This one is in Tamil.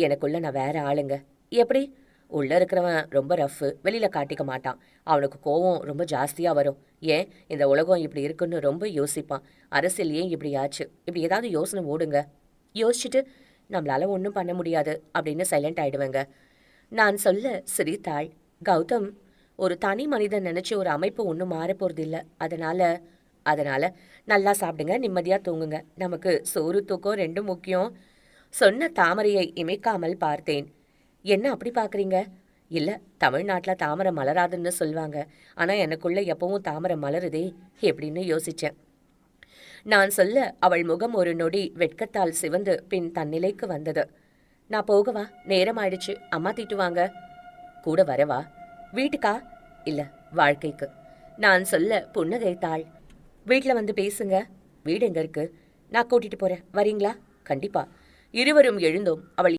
எனக்குள்ள நான் வேற ஆளுங்க. எப்படி? உள்ள இருக்கிறவன் ரொம்ப ரஃப்பு வெளியில காட்டிக்க மாட்டான். அவனுக்கு கோவம் ரொம்ப ஜாஸ்தியா வரும். ஏன்? இந்த உலகம் இப்படி இருக்குன்னு ரொம்ப யோசிப்பான். அரசியல் ஏன் இப்படி ஆச்சு? இப்படி ஏதாவது யோசனை ஓடுங்க. யோசிச்சுட்டு நம்மளால ஒன்றும் பண்ண முடியாது அப்படின்னு சைலண்ட் ஆயிடுவேங்க. நான் சொல்ல சிரித்தாள் கௌதம் ஒரு தனி மனிதன் நினைச்சு ஒரு அமைப்பு ஒன்றும் மாற இல்லை அதனால அதனால நல்லா சாப்பிடுங்க நிம்மதியா தூங்குங்க. நமக்கு சோறு தூக்கம் ரெண்டும் முக்கியம். சொன்ன தாமரையை இமைக்காமல் பார்த்தேன். என்ன அப்படி பார்க்குறீங்க? இல்லை தமிழ்நாட்டில் தாமரை மலராதுன்னு சொல்லுவாங்க. ஆனால் எனக்குள்ள எப்பவும் தாமரை மலருதே எப்படின்னு யோசிச்சேன். நான் சொல்ல அவள் முகம் ஒரு நொடி வெட்கத்தால் சிவந்து பின் தன்னிலைக்கு வந்தது. நான் போகவா நேரம் ஆயிடுச்சு அம்மா திட்டுவாங்க கூட வரவா வீட்டுக்கா? இல்ல வாழ்க்கைக்கு. நான் சொல்ல புன்னகைத்தாள். வீட்டில் வந்து பேசுங்க. வீடு எங்க இருக்கு? நான் கூட்டிட்டு போறேன். வரீங்களா? கண்டிப்பா. இருவரும் எழுந்தோம். அவள்